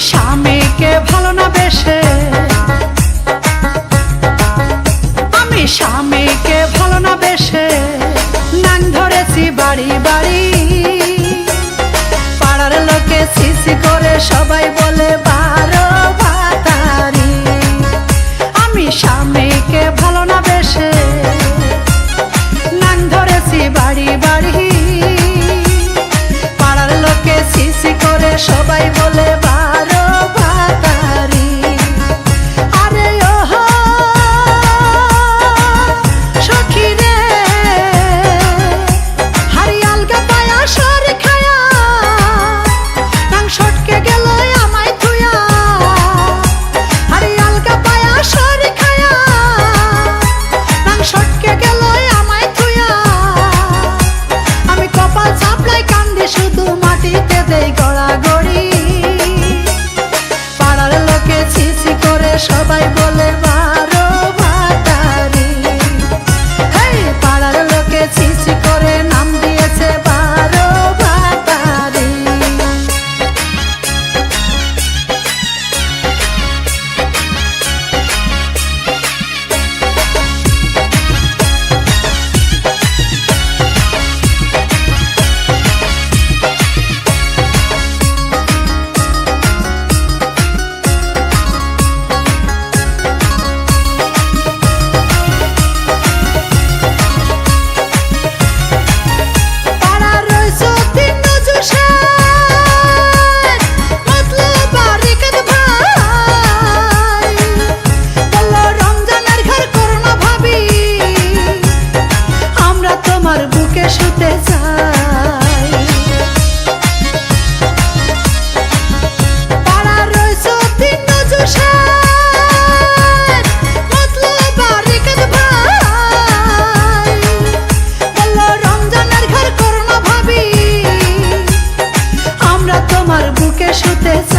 স্বামীকে ভালো না বেশে। আমি স্বামীকে ভালো না বেশে। নাং ধরেছি বাড়ি বাড়ি। পাড়ার লোকে সিসি করে সবাই বলে, বারো বাতারি আমি স্বামীকে ভালো না বেশে। নাং ধরেছি বাড়ি বাড়ি। পাড়ার লোকে সিসি করে সবাই বলে মাটিতে দেই chutei